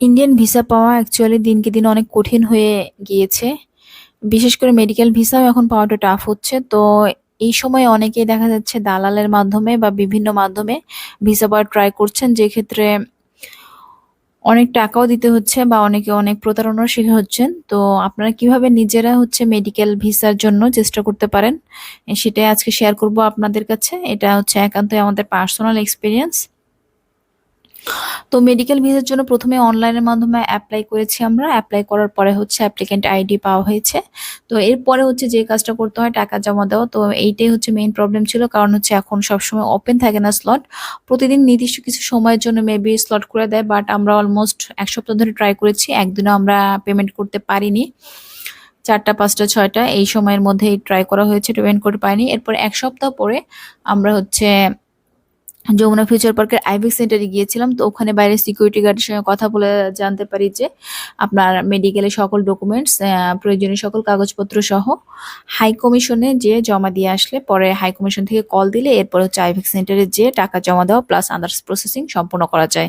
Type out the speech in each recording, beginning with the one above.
Indian visa পাওয়া actually দিনকে দিন অনেক কঠিন হয়ে গিয়েছে। বিশেষ করে মেডিকেল ভিসাও এখন পাওয়াটা টাফ হচ্ছে। তো এই সময় অনেকেই দেখা যাচ্ছে দালালের মাধ্যমে বা বিভিন্ন মাধ্যমে ভিসা পাওয়ার ট্রাই করছেন। যেক্ষেত্রে অনেক টাকাও দিতে হচ্ছে বা অনেকে অনেক প্রতারণার শিকার হচ্ছেন। তো আপনারা কীভাবে নিজেরা হচ্ছে মেডিকেল ভিসার জন্য চেষ্টা করতে পারেন, সেটাই আজকে শেয়ার করব আপনাদের কাছে। এটা হচ্ছে একান্তই আমাদের পার্সোনাল এক্সপেরিয়েন্স। তো মেডিকেল ভিসার জন্য প্রথমে অনলাইনের মাধ্যমে অ্যাপ্লাই করেছি আমরা। অ্যাপ্লাই করার পরে হচ্ছে অ্যাপ্লিকেন্ট আইডি পাওয়া হয়েছে। তো এরপরে হচ্ছে যে কাজটা করতে হয় টাকা জমা দেওয়া। তো এইটাই হচ্ছে মেইন প্রবলেম ছিল। কারণ হচ্ছে এখন সবসময় ওপেন থাকে না স্লট। প্রতিদিন নির্দিষ্ট কিছু সময়ের জন্য মেবি স্লট করে দেয়। বাট আমরা অলমোস্ট এক সপ্তাহ ধরে ট্রাই করেছি। একদিনও আমরা পেমেন্ট করতে পারিনি। ৪টা, ৫টা, ৬টা এই সময়ের মধ্যেই ট্রাই করা হয়েছে, পেমেন্ট করতে পারিনি। এরপর এক সপ্তাহ পরে আমরা হচ্ছে যমুনা ফিউচার পার্কের আইভিক সেন্টারে গিয়েছিলাম। তো ওখানে বাইরে সিকিউরিটি গার্ডের সঙ্গে কথা বলে জানতে পারি যে আপনার মেডিকেলের সকল ডকুমেন্টস প্রয়োজনীয় সকল কাগজপত্র সহ হাই কমিশনে যেয়ে জমা দিয়ে আসলে পরে হাই কমিশন থেকে কল দিলে এরপর হচ্ছে আইভিক সেন্টারে যেয়ে টাকা জমা দেওয়া প্লাস আদার্স প্রসেসিং সম্পূর্ণ করা যায়।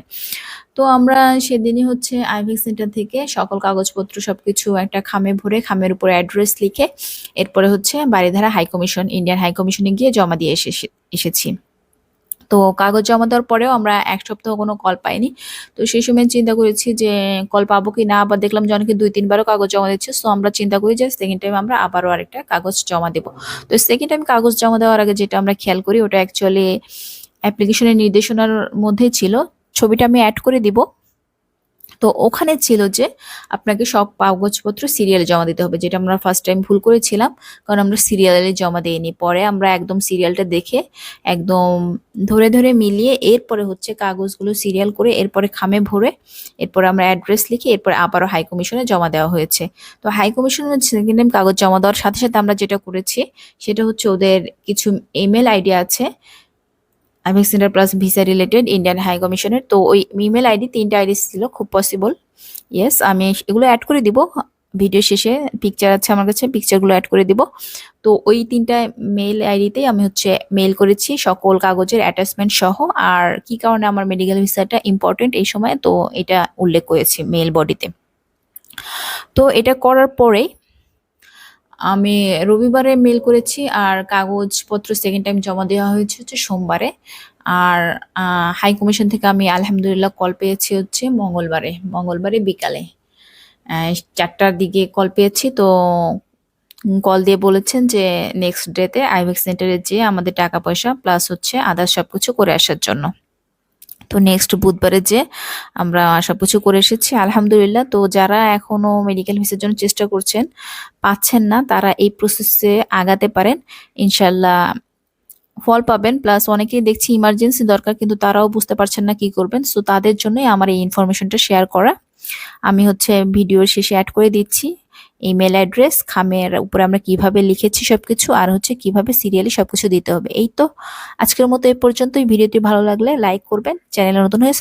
তো আমরা সেদিনই হচ্ছে আইভিক সেন্টার থেকে সকল কাগজপত্র সব কিছু একটা খামে ভরে খামের উপরে অ্যাড্রেস লিখে এরপরে হচ্ছে Baridhara high commission Indian high কমিশনে গিয়ে জমা দিয়ে এসেছি এসেছি। তো কাগজ জমা দেওয়ার পরেও আমরা এক সপ্তাহ কোনো কল পাইনি। তো সেই সময় চিন্তা করেছি যে কল পাবো কি না, আবার দেখলাম যে অনেকে দুই, তিনবারও কাগজ জমা দিচ্ছে। সো আমরা চিন্তা করি যে সেকেন্ড টাইম আমরা আবারও আরেকটা কাগজ জমা দেবো তো সেকেন্ড টাইম কাগজ জমা দেওয়ার আগে যেটা আমরা খেয়াল করি, ওটা অ্যাকচুয়ালি অ্যাপ্লিকেশনের নির্দেশনার মধ্যেই ছিল। ছবিটা আমি অ্যাড করে দিব। তো ওখানে ছিল যে আপনাকে সব কাগজপত্র সিরিয়ালে জমা দিতে হবে। যেটা আমরা ফার্স্ট টাইম ভুল করেছিলাম। কারণ আমরা সিরিয়ালে জমা দিইনি পরে আমরা একদম সিরিয়ালটা দেখে একদম ধরে, ধরে মিলিয়ে এরপরে হচ্ছে কাগজগুলো সিরিয়াল করে এরপরে খামে ভরে এরপরে আমরা অ্যাড্রেস লিখে এরপরে আবারও হাই কমিশনে জমা দেওয়া হয়েছে। তো হাই কমিশনে সেকেন্ড কাগজ জমা দেওয়ার সাথে, সাথে আমরা যেটা করেছি সেটা হচ্ছে ওদের কিছু ইমেল আইডি আছে। IVAC centre plus visa related Indian high কমিশনের। তো ওই ইমেইল আইডি ৩ টা আইডি ছিল, খুব পসিবল। ইয়েস আমি এগুলো অ্যাড করে দিব। ভিডিও শেষে পিকচার আছে আমার কাছে পিকচারগুলো অ্যাড করে দিব। তো ওই ৩ মেল আইডিতেই আমি হচ্ছে মেল করেছি, সকল কাগজের অ্যাটাচমেন্ট সহ। আর কি কারণে আমার মেডিকেল ভিসাটা ইম্পোর্টেন্ট এই সময়, তো এটা উল্লেখ করেছি মেল বডিতে। তো এটা করার পরেই আমি রবিবারে মেল করেছি আর কাগজপত্র সেকেন্ড টাইম জমা দেওয়া হয়েছে হচ্ছে সোমবারে। আর হাই কমিশন থেকে আমি আলহামদুলিল্লাহ কল পেয়েছি হচ্ছে মঙ্গলবারে। মঙ্গলবারে বিকালে। ৪টার দিকে কল পেয়েছি। তো কল দিয়ে বলেছেন যে নেক্সট ডে তে আইভিক সেন্টারে যেয়ে আমাদের টাকা পয়সা প্লাস হচ্ছে আদার্স সবকিছু করে আসার জন্য। তো নেক্সট বুধবারে যে আমরা সবকিছু করে এসেছি আলহামদুলিল্লাহ। তো যারা এখনও মেডিকেল ভিসার জন্য চেষ্টা করছেন, পাচ্ছেন না তারা এই প্রসেসে আগাতে পারেন। ইনশাল্লাহ ফল পাবেন। প্লাস অনেকেই দেখছি ইমার্জেন্সি দরকার কিন্তু তারাও বুঝতে পারছেন না কি করবেন। সো তাদের জন্যই আমার এই ইনফরমেশনটা শেয়ার করা। আমি হচ্ছে ভিডিওর শেষে অ্যাড করে দিচ্ছি। ইমেইল অ্যাড্রেস, খামের উপরে আমরা কীভাবে লিখেছি সব কিছু আর হচ্ছে কীভাবে সিরিয়ালি সব কিছু দিতে হবে। এই তো আজকের মতো এ পর্যন্তই। ভিডিওটি ভালো লাগলে লাইক করবেন। চ্যানেলে নতুন হয়ে